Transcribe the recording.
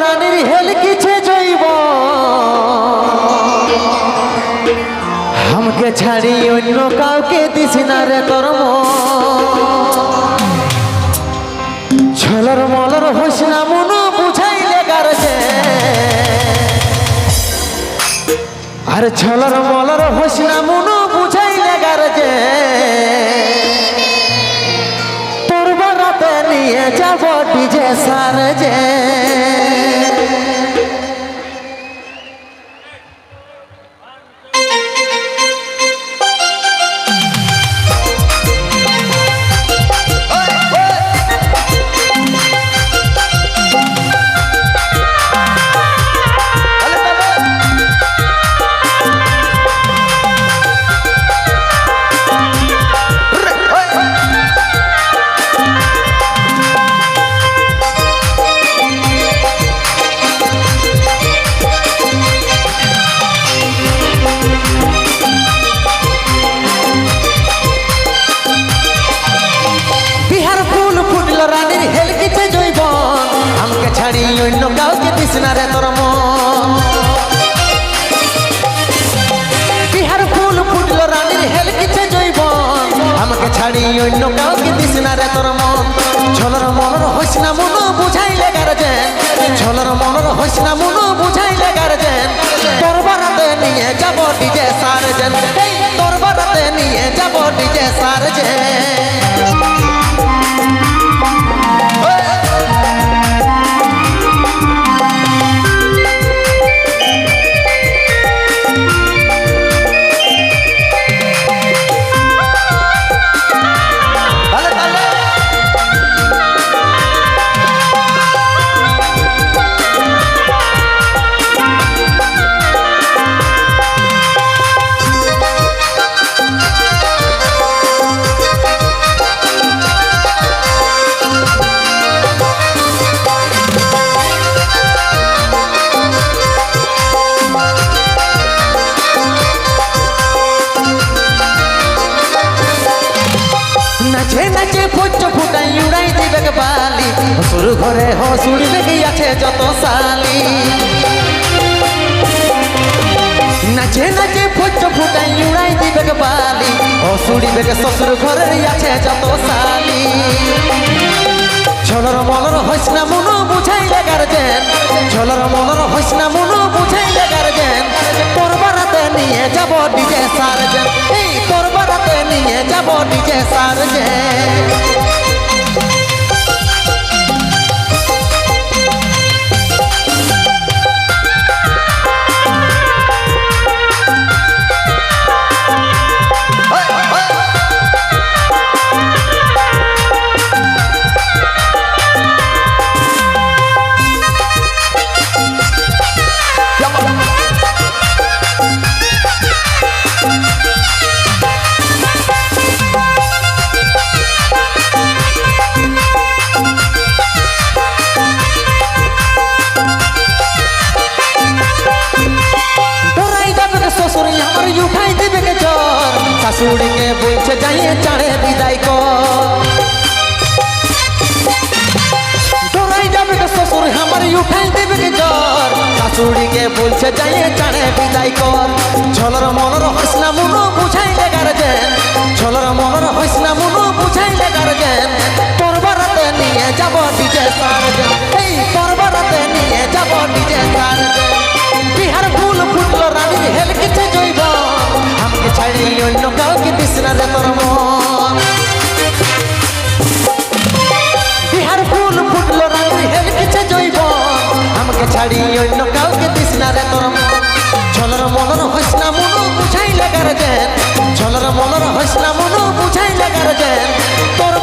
রানীর হেল কিছে জৈব। আমাকে ছাড়ি অন্য কাউকে দিস না রে তোর ছলর মলর হোস না মন বুঝাইলে গারছে আর ছলর মলর হোস না মন বুঝাইলে গারছে তোর বরাতে নিয়ে যাব ডিজে সার না রে তোর বিহার ফুল ফুটল রানীর হেল কিছে জৈব আমাকে ছাড়ি অন্য কাউকে দিস না রে তোর মন। ছলর মনর হইস না মন, বুঝাইলে গারজেন। ছলর মনর হইস না মন, বুঝাইলে গারজেন। তোর বারাতে নিয়ে যাব ডিজে সারজেন। তোর নিয়ে যাব ডিজে সারজেন। পঞ্চ ফুটাই উড়াই দিবে গে বালি। হসুর ঘরে হসুর দেখি আছে যত সালি নাচে নাচে পঞ্চ ফুটাই উড়াই দিবে গে বালি। হসুড়ি বেগে শ্বশুর ঘরে আছে যত সালি ছলর মলর হইস না মনো বুঝাইলে গার্জেন ছলর মলর হইস না মনো বুঝাইলে গার্জেন তোর বারাতে নিয়ে যাব ডিজে সারজেন। এই তোর বারাতে নিয়ে যাব ডিজে ডরাই শাশুড়িকে বলছে যাইয়ে চাড়ে বিদায় কর। ডরাই যাবে গে শ্বশুর, আমার উঠাই দেবে গে জ্বর। শাশুড়িকে বলছে যাইয়ে চাড়ে বিদায় কর। ছলর মলর হইস না মুনো বুঝাইলে গার্জেন। ছলর মলর হইস না মুনো বুঝাইলে গার্জেন। তোর বারাতে নিয়ে যাব ডিজে সারজেন। এই তোর বারাতে নিয়ে যাব ডিজে সারজেন। বিহার ফুল ফুটলো রানীর হেল কিছু ছাড়ি অন্য কাউকে দিস না রে তোর মন। বিহার ফুল ফুটলো রানীর হেল কিছু জৈব? আমাকে ছাড়ি অন্য কাউকে দিস না রে তোর মন। ছলর মলর হইস না মনো গার্জেন তোর